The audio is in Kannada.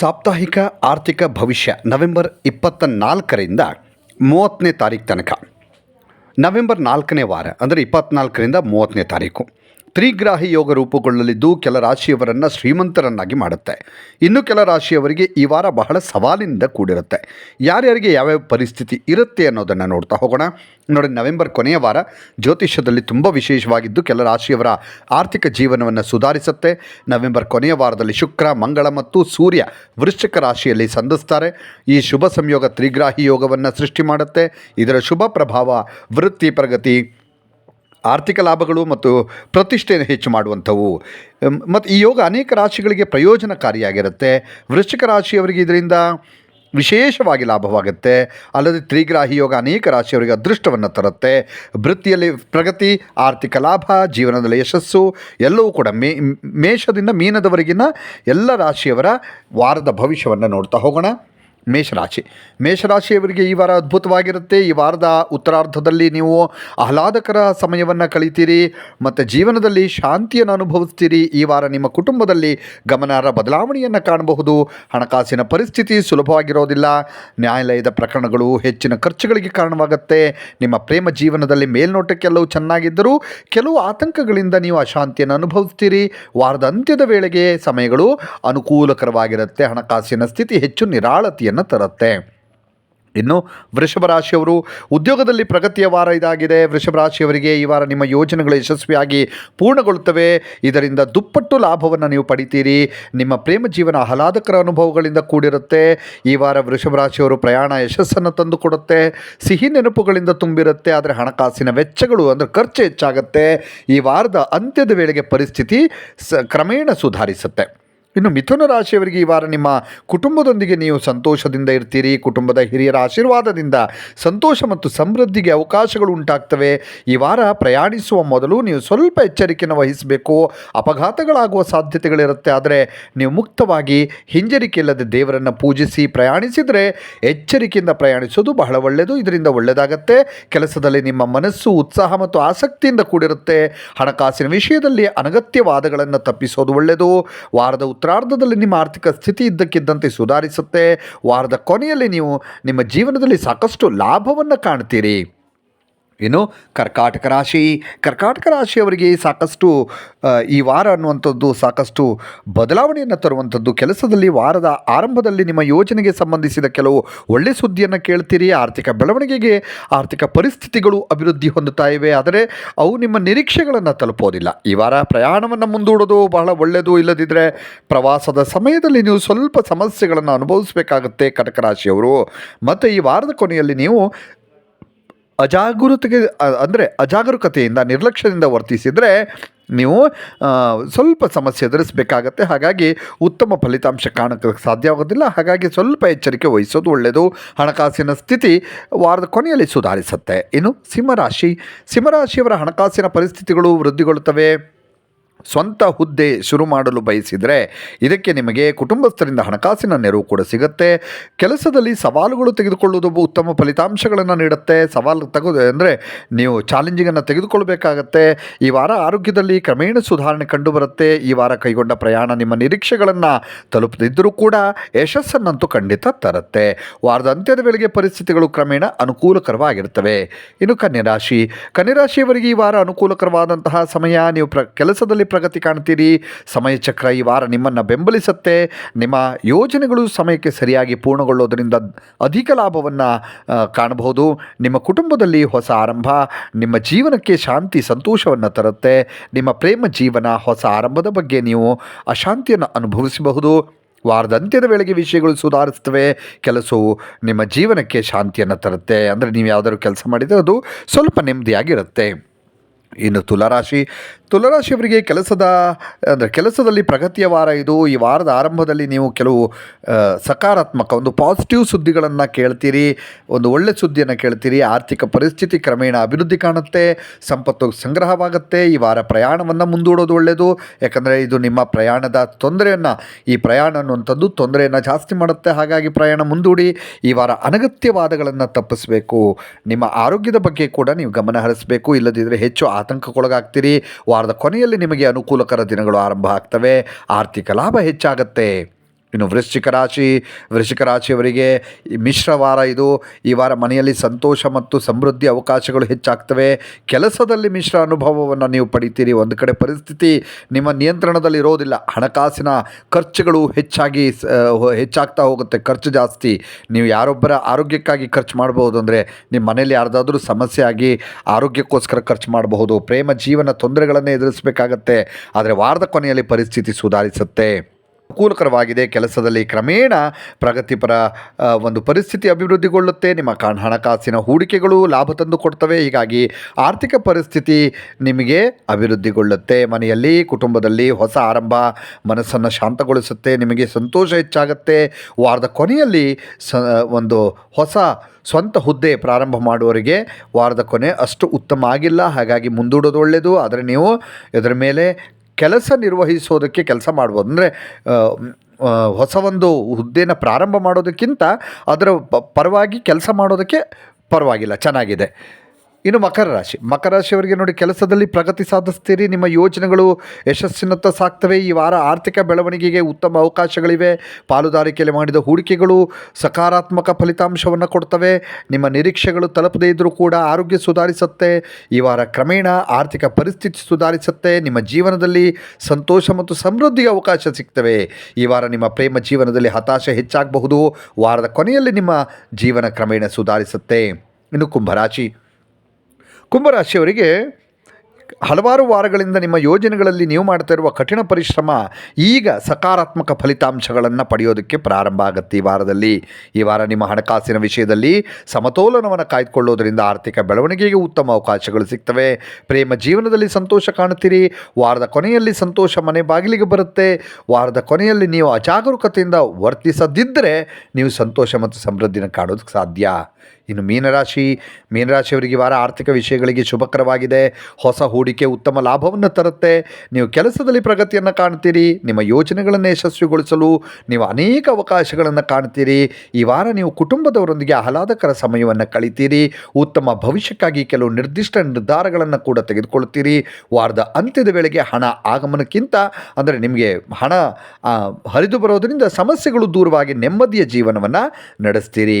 ಸಾಪ್ತಾಹಿಕ ಆರ್ಥಿಕ ಭವಿಷ್ಯ ನವೆಂಬರ್ ಇಪ್ಪತ್ತ ನಾಲ್ಕರಿಂದ ಮೂವತ್ತನೇ ತಾರೀಕು ತನಕ. ನವೆಂಬರ್ ನಾಲ್ಕನೇ ವಾರ, ಅಂದರೆ ಇಪ್ಪತ್ತ್ನಾಲ್ಕರಿಂದ ಮೂವತ್ತನೇ ತಾರೀಕು. ತ್ರಿಗ್ರಾಹಿ ಯೋಗ ರೂಪುಗೊಳ್ಳಲಿದ್ದು ಕೆಲ ರಾಶಿಯವರನ್ನು ಶ್ರೀಮಂತರನ್ನಾಗಿ ಮಾಡುತ್ತೆ. ಇನ್ನು ಕೆಲ ರಾಶಿಯವರಿಗೆ ಈ ವಾರ ಬಹಳ ಸವಾಲಿನಿಂದ ಕೂಡಿರುತ್ತೆ. ಯಾರ್ಯಾರಿಗೆ ಯಾವ್ಯಾವ ಪರಿಸ್ಥಿತಿ ಇರುತ್ತೆ ಅನ್ನೋದನ್ನು ನೋಡ್ತಾ ಹೋಗೋಣ. ನೋಡಿ, ನವೆಂಬರ್ ಕೊನೆಯ ವಾರ ಜ್ಯೋತಿಷ್ಯದಲ್ಲಿ ತುಂಬ ವಿಶೇಷವಾಗಿದ್ದು ಕೆಲ ರಾಶಿಯವರ ಆರ್ಥಿಕ ಜೀವನವನ್ನು ಸುಧಾರಿಸುತ್ತೆ. ನವೆಂಬರ್ ಕೊನೆಯ ವಾರದಲ್ಲಿ ಶುಕ್ರ, ಮಂಗಳ ಮತ್ತು ಸೂರ್ಯ ವೃಶ್ಚಿಕ ರಾಶಿಯಲ್ಲಿ ಸಂಧಿಸ್ತಾರೆ. ಈ ಶುಭ ಸಂಯೋಗ ತ್ರಿಗ್ರಾಹಿ ಯೋಗವನ್ನು ಸೃಷ್ಟಿ ಮಾಡುತ್ತೆ. ಇದರ ಶುಭ ಪ್ರಭಾವ ವೃತ್ತಿ ಪ್ರಗತಿ ಆರ್ಥಿಕ ಲಾಭಗಳು ಮತ್ತು ಪ್ರತಿಷ್ಠೆಯನ್ನು ಹೆಚ್ಚು ಮಾಡುವಂಥವು. ಮತ್ತು ಈ ಯೋಗ ಅನೇಕ ರಾಶಿಗಳಿಗೆ ಪ್ರಯೋಜನಕಾರಿಯಾಗಿರುತ್ತೆ. ವೃಶ್ಚಿಕ ರಾಶಿಯವರಿಗೆ ಇದರಿಂದ ವಿಶೇಷವಾಗಿ ಲಾಭವಾಗುತ್ತೆ. ಅಲ್ಲದೆ ತ್ರಿಗ್ರಾಹಿ ಯೋಗ ಅನೇಕ ರಾಶಿಯವರಿಗೆ ಅದೃಷ್ಟವನ್ನು ತರುತ್ತೆ. ವೃತ್ತಿಯಲ್ಲಿ ಪ್ರಗತಿ, ಆರ್ಥಿಕ ಲಾಭ, ಜೀವನದಲ್ಲಿ ಯಶಸ್ಸು ಎಲ್ಲವೂ ಕೂಡ ಮೇ, ಮೇಷದಿಂದ ಮೀನದವರೆಗಿನ ಎಲ್ಲ ರಾಶಿಯವರ ವಾರದ ಭವಿಷ್ಯವನ್ನು ನೋಡ್ತಾ ಹೋಗೋಣ. ಮೇಷರಾಶಿ. ಮೇಷರಾಶಿಯವರಿಗೆ ಈ ವಾರ ಅದ್ಭುತವಾಗಿರುತ್ತೆ. ಈ ವಾರದ ಉತ್ತರಾರ್ಧದಲ್ಲಿ ನೀವು ಆಹ್ಲಾದಕರ ಸಮಯವನ್ನು ಕಳಿತೀರಿ ಮತ್ತು ಜೀವನದಲ್ಲಿ ಶಾಂತಿಯನ್ನು ಅನುಭವಿಸ್ತೀರಿ. ಈ ವಾರ ನಿಮ್ಮ ಕುಟುಂಬದಲ್ಲಿ ಗಮನಾರ್ಹ ಬದಲಾವಣೆಯನ್ನು ಕಾಣಬಹುದು. ಹಣಕಾಸಿನ ಪರಿಸ್ಥಿತಿ ಸುಲಭವಾಗಿರೋದಿಲ್ಲ. ನ್ಯಾಯಾಲಯದ ಪ್ರಕರಣಗಳು ಹೆಚ್ಚಿನ ಖರ್ಚುಗಳಿಗೆ ಕಾರಣವಾಗುತ್ತೆ. ನಿಮ್ಮ ಪ್ರೇಮ ಜೀವನದಲ್ಲಿ ಮೇಲ್ನೋಟಕ್ಕೆಲ್ಲವೂ ಚೆನ್ನಾಗಿದ್ದರೂ ಕೆಲವು ಆತಂಕಗಳಿಂದ ನೀವು ಅಶಾಂತಿಯನ್ನು ಅನುಭವಿಸ್ತೀರಿ. ವಾರದ ಅಂತ್ಯದ ವೇಳೆಗೆ ಸಮಯಗಳು ಅನುಕೂಲಕರವಾಗಿರುತ್ತೆ. ಹಣಕಾಸಿನ ಸ್ಥಿತಿ ಹೆಚ್ಚು ನಿರಾಳತೆಯನ್ನು ತರುತ್ತೆ. ಇನ್ನು ವೃಷಭ ರಾಶಿಯವರು ಉದ್ಯೋಗದಲ್ಲಿ ಪ್ರಗತಿಯ ವಾರ ಇದಾಗಿದೆ. ವೃಷಭ ರಾಶಿಯವರಿಗೆ ಈ ವಾರ ನಿಮ್ಮ ಯೋಜನೆಗಳು ಯಶಸ್ವಿಯಾಗಿ ಪೂರ್ಣಗೊಳ್ಳುತ್ತವೆ. ಇದರಿಂದ ದುಪ್ಪಟ್ಟು ಲಾಭವನ್ನು ನೀವು ಪಡಿತೀರಿ. ನಿಮ್ಮ ಪ್ರೇಮ ಜೀವನ ಆಹ್ಲಾದಕರ ಅನುಭವಗಳಿಂದ ಕೂಡಿರುತ್ತೆ. ಈ ವಾರ ವೃಷಭ ರಾಶಿಯವರು ಪ್ರಯಾಣ ಯಶಸ್ಸನ್ನು ತಂದುಕೊಡುತ್ತೆ ಸಿಹಿ ನೆನಪುಗಳಿಂದ ತುಂಬಿರುತ್ತೆ. ಆದರೆ ಹಣಕಾಸಿನ ವೆಚ್ಚಗಳು ಅಂದರೆ ಖರ್ಚು ಹೆಚ್ಚಾಗುತ್ತೆ. ಈ ವಾರದ ಅಂತ್ಯದ ವೇಳೆಗೆ ಪರಿಸ್ಥಿತಿ ಸ ಕ್ರಮೇಣ ಸುಧಾರಿಸುತ್ತೆ. ಇನ್ನು ಮಿಥುನ ರಾಶಿಯವರಿಗೆ ಈ ವಾರ ನಿಮ್ಮ ಕುಟುಂಬದೊಂದಿಗೆ ನೀವು ಸಂತೋಷದಿಂದ ಇರ್ತೀರಿ. ಕುಟುಂಬದ ಹಿರಿಯರ ಆಶೀರ್ವಾದದಿಂದ ಸಂತೋಷ ಮತ್ತು ಸಮೃದ್ಧಿಗೆ ಅವಕಾಶಗಳು ಉಂಟಾಗ್ತವೆ. ಈ ವಾರ ಪ್ರಯಾಣಿಸುವ ಮೊದಲು ನೀವು ಸ್ವಲ್ಪ ಎಚ್ಚರಿಕೆಯನ್ನು ವಹಿಸಬೇಕು. ಅಪಘಾತಗಳಾಗುವ ಸಾಧ್ಯತೆಗಳಿರುತ್ತೆ. ಆದರೆ ನೀವು ಮುಕ್ತವಾಗಿ ಹಿಂಜರಿಕೆ ಇಲ್ಲದೆ ದೇವರನ್ನು ಪೂಜಿಸಿ ಪ್ರಯಾಣಿಸಿದರೆ ಎಚ್ಚರಿಕೆಯಿಂದ ಪ್ರಯಾಣಿಸೋದು ಬಹಳ ಒಳ್ಳೆಯದು. ಇದರಿಂದ ಒಳ್ಳೆಯದಾಗತ್ತೆ. ಕೆಲಸದಲ್ಲಿ ನಿಮ್ಮ ಮನಸ್ಸು ಉತ್ಸಾಹ ಮತ್ತು ಆಸಕ್ತಿಯಿಂದ ಕೂಡಿರುತ್ತೆ. ಹಣಕಾಸಿನ ವಿಷಯದಲ್ಲಿ ಅನಗತ್ಯವಾದಗಳನ್ನು ತಪ್ಪಿಸೋದು ಒಳ್ಳೆಯದು. ವಾರದ ಉತ್ತರಾರ್ಧದಲ್ಲಿ ನಿಮ್ಮ ಆರ್ಥಿಕ ಸ್ಥಿತಿ ಇದ್ದಕ್ಕಿದ್ದಂತೆ ಸುಧಾರಿಸುತ್ತೆ. ವಾರದ ಕೊನೆಯಲ್ಲಿ ನೀವು ನಿಮ್ಮ ಜೀವನದಲ್ಲಿ ಸಾಕಷ್ಟು ಲಾಭವನ್ನು ಕಾಣ್ತೀರಿ. ಇನ್ನು ಕರ್ಕಾಟಕ ರಾಶಿ. ಕರ್ಕಾಟಕ ರಾಶಿಯವರಿಗೆ ಸಾಕಷ್ಟು ಈ ವಾರ ಅನ್ನುವಂಥದ್ದು ಸಾಕಷ್ಟು ಬದಲಾವಣೆಯನ್ನು ತರುವಂಥದ್ದು. ಕೆಲಸದಲ್ಲಿ ವಾರದ ಆರಂಭದಲ್ಲಿ ನಿಮ್ಮ ಯೋಜನೆಗೆ ಸಂಬಂಧಿಸಿದ ಕೆಲವು ಒಳ್ಳೆ ಸುದ್ದಿಯನ್ನು ಕೇಳ್ತೀರಿ. ಆರ್ಥಿಕ ಬೆಳವಣಿಗೆಗೆ ಆರ್ಥಿಕ ಪರಿಸ್ಥಿತಿಗಳು ಅಭಿವೃದ್ಧಿ ಹೊಂದುತ್ತಾ ಇವೆ. ಆದರೆ ಅವು ನಿಮ್ಮ ನಿರೀಕ್ಷೆಗಳನ್ನು ತಲುಪೋದಿಲ್ಲ. ಈ ವಾರ ಪ್ರಯಾಣವನ್ನು ಮುಂದೂಡೋದು ಬಹಳ ಒಳ್ಳೆಯದು. ಇಲ್ಲದಿದ್ದರೆ ಪ್ರವಾಸದ ಸಮಯದಲ್ಲಿ ನೀವು ಸ್ವಲ್ಪ ಸಮಸ್ಯೆಗಳನ್ನು ಅನುಭವಿಸಬೇಕಾಗುತ್ತೆ ಕಟಕ ರಾಶಿಯವರು. ಮತ್ತು ಈ ವಾರದ ಕೊನೆಯಲ್ಲಿ ನೀವು ಅಜಾಗರೂಕತೆಗೆ ಅಂದರೆ ಅಜಾಗರೂಕತೆಯಿಂದ, ನಿರ್ಲಕ್ಷ್ಯದಿಂದ ವರ್ತಿಸಿದರೆ ನೀವು ಸ್ವಲ್ಪ ಸಮಸ್ಯೆ ಎದುರಿಸಬೇಕಾಗತ್ತೆ. ಹಾಗಾಗಿ ಉತ್ತಮ ಫಲಿತಾಂಶ ಕಾಣಕ್ಕೆ ಸಾಧ್ಯವಾಗೋದಿಲ್ಲ. ಹಾಗಾಗಿ ಸ್ವಲ್ಪ ಎಚ್ಚರಿಕೆ ವಹಿಸೋದು ಒಳ್ಳೆಯದು ಹಣಕಾಸಿನ ಸ್ಥಿತಿ ವಾರದ ಕೊನೆಯಲ್ಲಿ ಸುಧಾರಿಸುತ್ತೆ. ಇನ್ನು ಸಿಂಹರಾಶಿ, ಸಿಂಹರಾಶಿಯವರ ಹಣಕಾಸಿನ ಪರಿಸ್ಥಿತಿಗಳು ವೃದ್ಧಿಗೊಳ್ಳುತ್ತವೆ. ಸ್ವಂತ ಹುದ್ದೆ ಶುರು ಮಾಡಲು ಬಯಸಿದರೆ ಇದಕ್ಕೆ ನಿಮಗೆ ಕುಟುಂಬಸ್ಥರಿಂದ ಹಣಕಾಸಿನ ನೆರವು ಕೂಡ ಸಿಗುತ್ತೆ. ಕೆಲಸದಲ್ಲಿ ಸವಾಲುಗಳು ತೆಗೆದುಕೊಳ್ಳುವುದು ಉತ್ತಮ ಫಲಿತಾಂಶಗಳನ್ನು ನೀಡುತ್ತೆ. ಸವಾಲು ತೆಗೆದು ಅಂದರೆ ನೀವು ಚಾಲೆಂಜಿಂಗನ್ನು ತೆಗೆದುಕೊಳ್ಳಬೇಕಾಗತ್ತೆ ಈ ವಾರ ಆರೋಗ್ಯದಲ್ಲಿ ಕ್ರಮೇಣ ಸುಧಾರಣೆ ಕಂಡುಬರುತ್ತೆ. ಈ ವಾರ ಕೈಗೊಂಡ ಪ್ರಯಾಣ ನಿಮ್ಮ ನಿರೀಕ್ಷೆಗಳನ್ನು ತಲುಪದಿದ್ದರೂ ಕೂಡ ಯಶಸ್ಸನ್ನಂತೂ ಖಂಡಿತ ತರುತ್ತೆ. ವಾರದ ಅಂತ್ಯದ ವೇಳೆಗೆ ಪರಿಸ್ಥಿತಿಗಳು ಕ್ರಮೇಣ ಅನುಕೂಲಕರವಾಗಿರ್ತವೆ ಇನ್ನು ಕನ್ಯರಾಶಿ ಕನ್ಯರಾಶಿಯವರಿಗೆ ಈ ವಾರ ಅನುಕೂಲಕರವಾದಂತಹ ಸಮಯ. ನೀವು ಪ್ರ, ಕೆಲಸದಲ್ಲಿ ಪ್ರಗತಿ ಕಾಣ್ತೀರಿ? ಸಮಯ ಚಕ್ರ ಈ ವಾರ ನಿಮ್ಮನ್ನು ಬೆಂಬಲಿಸುತ್ತೆ. ನಿಮ್ಮ ಯೋಜನೆಗಳು ಸಮಯಕ್ಕೆ ಸರಿಯಾಗಿ ಪೂರ್ಣಗೊಳ್ಳೋದರಿಂದ ಅಧಿಕ ಲಾಭವನ್ನು ಕಾಣಬಹುದು. ನಿಮ್ಮ ಕುಟುಂಬದಲ್ಲಿ ಹೊಸ ಆರಂಭ, ನಿಮ್ಮ ಜೀವನಕ್ಕೆ ಶಾಂತಿ, ಸಂತೋಷವನ್ನು ತರುತ್ತೆ. ನಿಮ್ಮ ಪ್ರೇಮ ಜೀವನ ಹೊಸ ಆರಂಭದ ಬಗ್ಗೆ ನೀವು ಅಶಾಂತಿಯನ್ನು ಅನುಭವಿಸಬಹುದು. ವಾರದ ಅಂತ್ಯದ ವೇಳೆಗೆ ವಿಷಯಗಳು ಸುಧಾರಿಸ್ತವೆ ಕೆಲಸವು ನಿಮ್ಮ ಜೀವನಕ್ಕೆ ಶಾಂತಿಯನ್ನು ತರುತ್ತೆ. ಅಂದರೆ ನೀವು ಯಾವುದಾದ್ರು ಕೆಲಸ ಮಾಡಿದರೆ ಅದು ಸ್ವಲ್ಪ ನೆಮ್ಮದಿಯಾಗಿರುತ್ತೆ. ಇನ್ನು ತುಲಾರಾಶಿ ತುಲಾರಾಶಿಯವರಿಗೆ ಕೆಲಸದ, ಅಂದರೆ ಕೆಲಸದಲ್ಲಿ ಪ್ರಗತಿಯ ವಾರ ಇದು. ಈ ವಾರದ ಆರಂಭದಲ್ಲಿ ನೀವು ಕೆಲವು ಸಕಾರಾತ್ಮಕ ಒಂದು ಪಾಸಿಟಿವ್ ಸುದ್ದಿಗಳನ್ನು ಕೇಳ್ತೀರಿ. ಒಂದು ಒಳ್ಳೆ ಸುದ್ದಿಯನ್ನು ಕೇಳ್ತೀರಿ. ಆರ್ಥಿಕ ಪರಿಸ್ಥಿತಿ ಕ್ರಮೇಣ ಅಭಿವೃದ್ಧಿ ಕಾಣುತ್ತೆ. ಸಂಪತ್ತು ಸಂಗ್ರಹವಾಗುತ್ತೆ. ಈ ವಾರ ಪ್ರಯಾಣವನ್ನು ಮುಂದೂಡೋದು ಒಳ್ಳೆಯದು ಯಾಕಂದರೆ ಇದು ನಿಮ್ಮ ಪ್ರಯಾಣದ ತೊಂದರೆಯನ್ನು, ಈ ಪ್ರಯಾಣ ಅನ್ನುವಂಥದ್ದು ತೊಂದರೆಯನ್ನು ಜಾಸ್ತಿ ಮಾಡುತ್ತೆ. ಹಾಗಾಗಿ ಪ್ರಯಾಣ ಮುಂದೂಡಿ, ಈ ವಾರ ಅನಗತ್ಯವಾದಗಳನ್ನು ತಪ್ಪಿಸಬೇಕು. ನಿಮ್ಮ ಆರೋಗ್ಯದ ಬಗ್ಗೆ ಕೂಡ ನೀವು ಗಮನ ಹರಿಸಬೇಕು. ಇಲ್ಲದಿದ್ದರೆ ಹೆಚ್ಚು ಆತಂಕಕ್ಕೊಳಗಾಗ್ತೀರಿ. ವಾರದ ಕೊನೆಯಲ್ಲಿ ನಿಮಗೆ ಅನುಕೂಲಕರ ದಿನಗಳು ಆರಂಭ ಆಗ್ತವೆ. ಆರ್ಥಿಕ ಲಾಭ ಹೆಚ್ಚಾಗತ್ತೆ. ಇನ್ನು ವೃಶ್ಚಿಕ ರಾಶಿ, ವೃಶ್ಚಿಕ ರಾಶಿಯವರಿಗೆ ಮಿಶ್ರ ವಾರ ಇದು. ಈ ವಾರ ಮನೆಯಲ್ಲಿ ಸಂತೋಷ ಮತ್ತು ಸಮೃದ್ಧಿ ಅವಕಾಶಗಳು ಹೆಚ್ಚಾಗ್ತವೆ. ಕೆಲಸದಲ್ಲಿ ಮಿಶ್ರ ಅನುಭವವನ್ನು ನೀವು ಪಡಿತೀರಿ. ಒಂದು ಕಡೆ ಪರಿಸ್ಥಿತಿ ನಿಮ್ಮ ನಿಯಂತ್ರಣದಲ್ಲಿ ಇರೋದಿಲ್ಲ. ಹಣಕಾಸಿನ ಖರ್ಚುಗಳು ಹೆಚ್ಚಾಗಿ ಹೆಚ್ಚಾಗ್ತಾ ಹೋಗುತ್ತೆ. ಖರ್ಚು ಜಾಸ್ತಿ. ನೀವು ಯಾರೊಬ್ಬರ ಆರೋಗ್ಯಕ್ಕಾಗಿ ಖರ್ಚು ಮಾಡಬಹುದು ಅಂದರೆ ನಿಮ್ಮ ಮನೆಯಲ್ಲಿ ಯಾರ್ದಾದ್ರೂ ಸಮಸ್ಯೆ ಆಗಿ ಆರೋಗ್ಯಕ್ಕೋಸ್ಕರ ಖರ್ಚು ಮಾಡಬಹುದು. ಪ್ರೇಮ ಜೀವನ ತೊಂದರೆಗಳನ್ನು ಎದುರಿಸಬೇಕಾಗತ್ತೆ. ಆದರೆ ವಾರದ ಕೊನೆಯಲ್ಲಿ ಪರಿಸ್ಥಿತಿ ಸುಧಾರಿಸುತ್ತೆ. ಅನುಕೂಲಕರವಾಗಿದೆ. ಕೆಲಸದಲ್ಲಿ ಕ್ರಮೇಣ ಪ್ರಗತಿಪರ ಒಂದು ಪರಿಸ್ಥಿತಿ ಅಭಿವೃದ್ಧಿಗೊಳ್ಳುತ್ತೆ. ನಿಮ್ಮ ಕಾಣ, ಹಣಕಾಸಿನ ಹೂಡಿಕೆಗಳು ಲಾಭ ತಂದು ಕೊಡ್ತವೆ. ಹೀಗಾಗಿ ಆರ್ಥಿಕ ಪರಿಸ್ಥಿತಿ ನಿಮಗೆ ಅಭಿವೃದ್ಧಿಗೊಳ್ಳುತ್ತೆ. ಮನೆಯಲ್ಲಿ, ಕುಟುಂಬದಲ್ಲಿ ಹೊಸ ಆರಂಭ, ಮನಸ್ಸನ್ನು ಶಾಂತಗೊಳಿಸುತ್ತೆ. ನಿಮಗೆ ಸಂತೋಷ ಹೆಚ್ಚಾಗುತ್ತೆ. ವಾರದ ಕೊನೆಯಲ್ಲಿ ಸ ಒಂದು ಹೊಸ ಸ್ವಂತ ಹುದ್ದೆ ಪ್ರಾರಂಭ ಮಾಡುವವರಿಗೆ ವಾರದ ಕೊನೆ ಅಷ್ಟು ಉತ್ತಮ ಆಗಿಲ್ಲ. ಹಾಗಾಗಿ ಮುಂದೂಡೋದು ಒಳ್ಳೆಯದು ಆದರೆ ನೀವು ಇದರ ಮೇಲೆ ಕೆಲಸ ನಿರ್ವಹಿಸೋದಕ್ಕೆ ಕೆಲಸ ಮಾಡ್ಬೋದು. ಅಂದರೆ ಹೊಸ ಒಂದು ಹುದ್ದೆನ ಪ್ರಾರಂಭ ಮಾಡೋದಕ್ಕಿಂತ ಅದರ ಪರವಾಗಿ ಕೆಲಸ ಮಾಡೋದಕ್ಕೆ ಪರವಾಗಿಲ್ಲ, ಚೆನ್ನಾಗಿದೆ. ಇನ್ನು ಮಕರ ರಾಶಿ. ಮಕರ ರಾಶಿಯವರಿಗೆ ನೋಡಿ ಕೆಲಸದಲ್ಲಿ ಪ್ರಗತಿ ಸಾಧಿಸ್ತೀರಿ. ನಿಮ್ಮ ಯೋಜನೆಗಳು ಯಶಸ್ಸಿನತ್ತ ಸಾಕ್ತವೆ. ಈ ವಾರ ಆರ್ಥಿಕ ಬೆಳವಣಿಗೆಗೆ ಉತ್ತಮ ಅವಕಾಶಗಳಿವೆ. ಪಾಲುದಾರಿಕೆಯಲ್ಲಿ ಮಾಡಿದ ಹೂಡಿಕೆಗಳು ಸಕಾರಾತ್ಮಕ ಫಲಿತಾಂಶವನ್ನು ಕೊಡ್ತವೆ. ನಿಮ್ಮ ನಿರೀಕ್ಷೆಗಳು ತಲುಪದೇ ಇದ್ದರೂ ಕೂಡ ಆರೋಗ್ಯ ಸುಧಾರಿಸುತ್ತೆ. ಈ ವಾರ ಕ್ರಮೇಣ ಆರ್ಥಿಕ ಪರಿಸ್ಥಿತಿ ಸುಧಾರಿಸುತ್ತೆ. ನಿಮ್ಮ ಜೀವನದಲ್ಲಿ ಸಂತೋಷ ಮತ್ತು ಸಮೃದ್ಧಿಗೆ ಅವಕಾಶ ಸಿಗ್ತವೆ. ಈ ವಾರ ನಿಮ್ಮ ಪ್ರೇಮ ಜೀವನದಲ್ಲಿ ಹತಾಶೆ ಹೆಚ್ಚಾಗಬಹುದು. ವಾರದ ಕೊನೆಯಲ್ಲಿ ನಿಮ್ಮ ಜೀವನ ಕ್ರಮೇಣ ಸುಧಾರಿಸುತ್ತೆ. ಇನ್ನು ಕುಂಭರಾಶಿ ಕುಂಭರಾಶಿಯವರಿಗೆ ಹಲವಾರು ವಾರಗಳಿಂದ ನಿಮ್ಮ ಯೋಜನೆಗಳಲ್ಲಿ ನೀವು ಮಾಡ್ತಾ ಕಠಿಣ ಪರಿಶ್ರಮ ಈಗ ಸಕಾರಾತ್ಮಕ ಫಲಿತಾಂಶಗಳನ್ನು ಪಡೆಯೋದಕ್ಕೆ ಪ್ರಾರಂಭ ಆಗುತ್ತೆ ಈ ವಾರದಲ್ಲಿ. ಈ ವಾರ ನಿಮ್ಮ ಹಣಕಾಸಿನ ವಿಷಯದಲ್ಲಿ ಸಮತೋಲನವನ್ನು ಕಾಯ್ದುಕೊಳ್ಳೋದರಿಂದ ಆರ್ಥಿಕ ಬೆಳವಣಿಗೆಗೆ ಉತ್ತಮ ಅವಕಾಶಗಳು ಸಿಗ್ತವೆ. ಪ್ರೇಮ ಜೀವನದಲ್ಲಿ ಸಂತೋಷ ಕಾಣುತ್ತೀರಿ. ವಾರದ ಕೊನೆಯಲ್ಲಿ ಸಂತೋಷ ಮನೆ ಬಾಗಿಲಿಗೆ ಬರುತ್ತೆ. ವಾರದ ಕೊನೆಯಲ್ಲಿ ನೀವು ಅಜಾಗರೂಕತೆಯಿಂದ ವರ್ತಿಸದಿದ್ದರೆ ನೀವು ಸಂತೋಷ ಮತ್ತು ಸಮೃದ್ಧಿನ ಕಾಣೋದಕ್ಕೆ ಸಾಧ್ಯ. ಇನ್ನು ಮೀನರಾಶಿ, ಮೀನರಾಶಿಯವರಿಗೆ ವಾರ ಆರ್ಥಿಕ ವಿಷಯಗಳಿಗೆ ಶುಭಕರವಾಗಿದೆ. ಹೊಸ ಹೂಡಿಕೆ ಉತ್ತಮ ಲಾಭವನ್ನು ತರುತ್ತೆ. ನೀವು ಕೆಲಸದಲ್ಲಿ ಪ್ರಗತಿಯನ್ನು ಕಾಣ್ತೀರಿ, ನಿಮ್ಮ ಯೋಜನೆಗಳನ್ನು ಯಶಸ್ವಿಗೊಳಿಸಲು ನೀವು ಅನೇಕ ಅವಕಾಶಗಳನ್ನು ಕಾಣ್ತೀರಿ. ಈ ವಾರ ನೀವು ಕುಟುಂಬದವರೊಂದಿಗೆ ಆಹ್ಲಾದಕರ ಸಮಯವನ್ನು ಕಳಿತೀರಿ. ಉತ್ತಮ ಭವಿಷ್ಯಕ್ಕಾಗಿ ಕೆಲವು ನಿರ್ದಿಷ್ಟ ನಿರ್ಧಾರಗಳನ್ನು ಕೂಡ ತೆಗೆದುಕೊಳ್ತೀರಿ ವಾರದ ಅಂತ್ಯದ ವೇಳೆಗೆ ಹಣ ಆಗಮನಕ್ಕಿಂತ, ಅಂದರೆ ನಿಮಗೆ ಹಣ ಹರಿದು ಬರೋದರಿಂದ ಸಮಸ್ಯೆಗಳು ದೂರವಾಗಿ ನೆಮ್ಮದಿಯ ಜೀವನವನ್ನು ನಡೆಸ್ತೀರಿ.